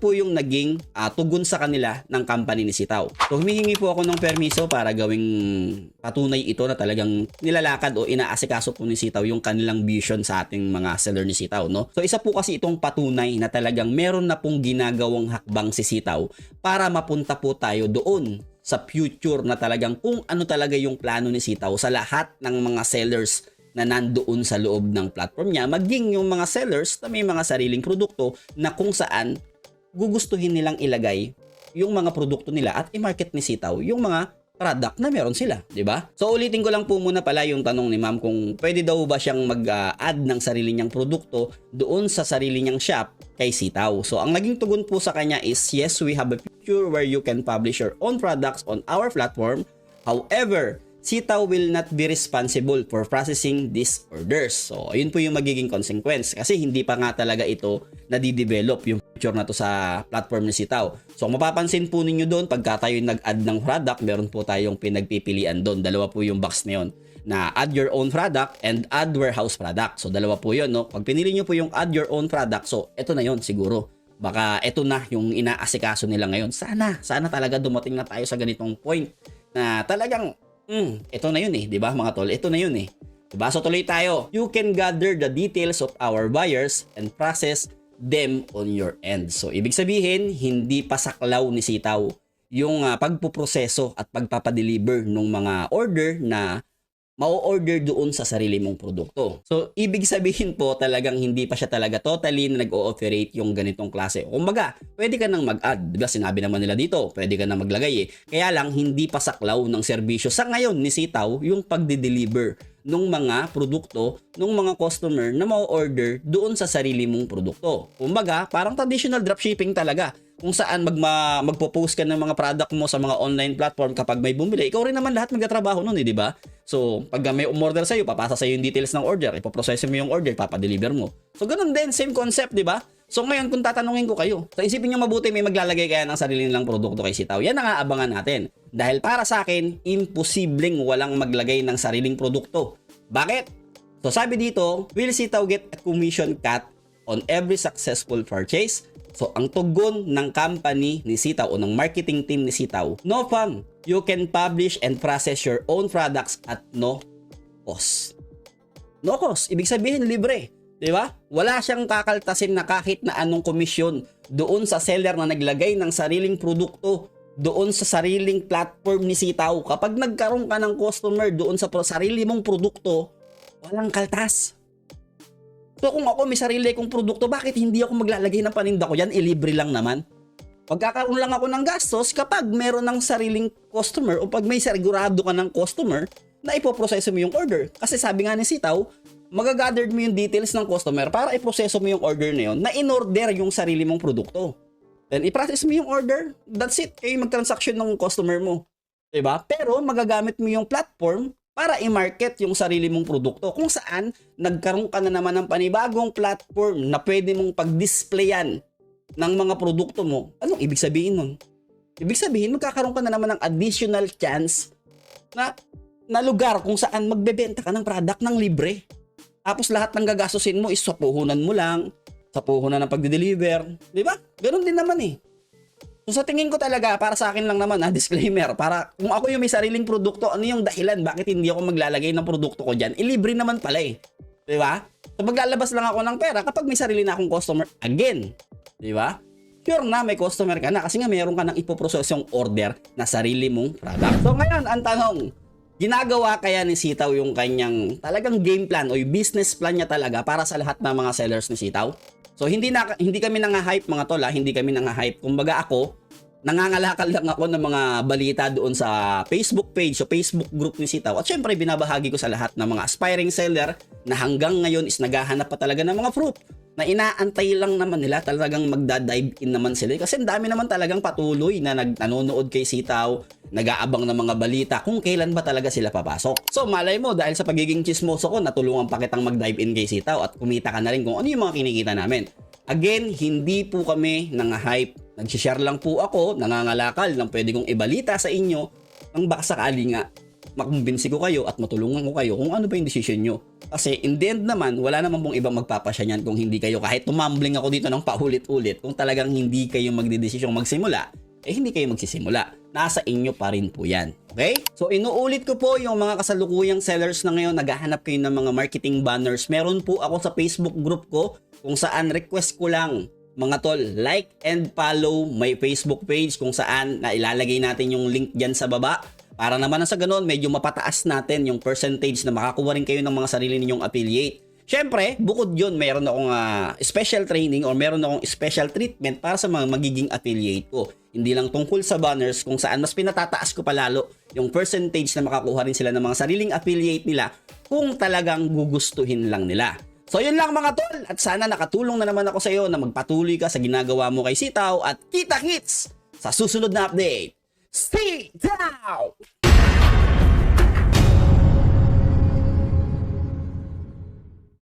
po yung naging ah, tugon sa kanila ng company ni Sitaw. So humihingi po ako ng permiso para gawing patunay ito na talagang nilalakad o inaasikaso po ni Sitaw yung kanilang vision sa ating mga seller ni Sitaw. No? So isa po kasi itong patunay na talagang meron na pong ginagawang hakbang si Sitaw para mapunta po tayo doon sa future na talagang kung ano talaga yung plano ni Sitaw sa lahat ng mga sellers na nandoon sa loob ng platform niya, maging yung mga sellers na may mga sariling produkto na kung saan gugustuhin nilang ilagay yung mga produkto nila at i-market ni Sitaw yung mga product na meron sila, di ba? So ulitin ko lang po muna pala yung tanong ni ma'am kung pwede daw ba siyang mag-add ng sarili niyang produkto doon sa sarili niyang shop kay Sitaw. So ang naging tugon po sa kanya is yes, we have a feature where you can publish your own products on our platform. However, Sitaw will not be responsible for processing these orders. So, ayun po yung magiging consequence kasi hindi pa nga talaga ito nadidevelop yung feature na to sa platform ni Sitaw. So, kung mapapansin po ninyo doon, pagka tayo nag-add ng product, meron po tayong pinagpipilian doon. Dalawa po yung box na yun na add your own product and add warehouse product. So, dalawa po yun, no? Pag pinili nyo po yung add your own product, so, ito na yun siguro. Baka ito na yung inaasikaso nila ngayon. Sana, sana talaga dumating na tayo sa ganitong point na talagang Hmm, ito na yun eh, 'di ba mga tol? Ito na yun eh. 'Di ba? So tuloy tayo. You can gather the details of our buyers and process them on your end. So ibig sabihin, hindi pa saklaw ni Sitaw yung uh, pagpuproseso at pagpapadeliver ng mga order na mau-order doon sa sarili mong produkto. So, ibig sabihin po talagang hindi pa siya talaga totally na nag-ooperate yung ganitong klase. Kumbaga, pwede ka nang mag-add. Diba, sinabi naman nila dito, pwede ka nang maglagay eh. Kaya lang, hindi pa saklaw ng serbisyo sa ngayon ni Sitaw yung pagde-deliver ng mga produkto ng mga customer na mau-order doon sa sarili mong produkto. Kumbaga, parang traditional dropshipping talaga kung saan magma, magpo-post ka ng mga product mo sa mga online platform kapag may bumili. Ikaw rin naman lahat magtatrabaho nun, eh, di ba? So, pag may umorder sa'yo, papasa sa'yo yung details ng order, ipoprocess mo yung order, papadeliver mo. So, ganun din, same concept, di ba? So, ngayon, kung tatanungin ko kayo, so isipin nyo mabuti may maglalagay kaya ng sarili nilang produkto kay Sitaw. Yan ang aabangan natin. Dahil para sa akin, imposibleng walang maglagay ng sariling produkto. Bakit? So, sabi dito, will Sitaw get a commission cut on every successful purchase? So, ang tugon ng company ni Sitaw o ng marketing team ni Sitaw, no fam, you can publish and process your own products at no cost. No cost. Ibig sabihin, libre. Di ba? Wala siyang kakaltasin na kahit na anong komisyon doon sa seller na naglagay ng sariling produkto doon sa sariling platform ni Sitaw. Kapag nagkaroon ka ng customer doon sa sarili mong produkto, walang kaltas. So kung ako may sarili kong produkto, bakit hindi ako maglalagay ng paninda ko yan? Ilibre lang naman. Pagkakaroon lang ako ng gastos kapag meron ng sariling customer o pag may sigurado ka ng customer na ipoproseso mo yung order. Kasi sabi nga ni Sitaw, magagather mo yung details ng customer para iproseso mo yung order na yun na in-order yung sarili mong produkto. Then i-process mo yung order, that's it. Kayo mag-transaction ng customer mo. 'Di ba? Pero magagamit mo yung platform para i-market yung sarili mong produkto kung saan nagkaroon ka na naman ng panibagong platform na pwede mong pag-displayan ng mga produkto mo. Anong ibig sabihin nun? Ibig sabihin, magkakaroon ka na naman ng additional chance na, na lugar kung saan magbebenta ka ng product ng libre. Tapos lahat ng gagastusin mo is sa puhunan mo lang, sa puhunan ng pagde-deliver. Di ba? Ganon din naman eh. So sa tingin ko talaga, para sa akin lang naman, ha, disclaimer, para kung ako yung may sariling produkto, ano yung dahilan bakit hindi ako maglalagay ng produkto ko dyan? Ilibre naman pala eh. Di ba? So maglalabas lang ako ng pera kapag may sarili na akong customer again. Di ba? Sure na may customer ka na kasi nga meron ka ng ipoprocess yung order na sarili mong product. So ngayon, ang tanong, ginagawa kaya ni Sitaw yung kanyang talagang game plan o yung business plan niya talaga para sa lahat ng mga sellers ni Sitaw? So hindi na hindi kami nang-hype mga tol, ha? hindi kami nang-hype. Kumbaga ako, nangangalakal lang ako ng mga balita doon sa Facebook page o Facebook group ni Sitaw. At syempre, binabahagi ko sa lahat ng mga aspiring seller na hanggang ngayon is naghahanap pa talaga ng mga proof na inaantay lang naman nila talagang magda-dive in naman sila kasi ang dami naman talagang patuloy na nag nanonood kay Sitaw, nag-aabang ng mga balita kung kailan ba talaga sila papasok. So malay mo dahil sa pagiging chismoso ko natulungan pa kitang mag-dive in kay Sitaw at kumita ka na rin kung ano yung mga kinikita namin. Again, hindi po kami nang hype. Nag-share lang po ako, nangangalakal ng pwede kong ibalita sa inyo nang baka sakali nga makumbinsi ko kayo at matulungan ko kayo kung ano ba yung decision nyo. Kasi in the end naman, wala naman pong ibang magpapasya niyan kung hindi kayo kahit tumambling ako dito ng paulit-ulit kung talagang hindi kayo magdidesisyon magsimula, eh hindi kayo magsisimula. Nasa inyo pa rin po yan. Okay? So inuulit ko po yung mga kasalukuyang sellers na ngayon naghahanap kayo ng mga marketing banners. Meron po ako sa Facebook group ko kung saan request ko lang mga tol, like and follow my Facebook page kung saan na ilalagay natin yung link dyan sa baba para naman na sa ganun, medyo mapataas natin yung percentage na makakuha rin kayo ng mga sarili ninyong affiliate. Siyempre, bukod yun, meron akong ah, special training or meron akong special treatment para sa mga magiging affiliate ko. Hindi lang tungkol sa banners kung saan mas pinatataas ko palalo yung percentage na makakuha rin sila ng mga sariling affiliate nila kung talagang gugustuhin lang nila. So yun lang mga tol at sana nakatulong na naman ako sa iyo na magpatuloy ka sa ginagawa mo kay Sitaw at kita kits sa susunod na update. Stay down!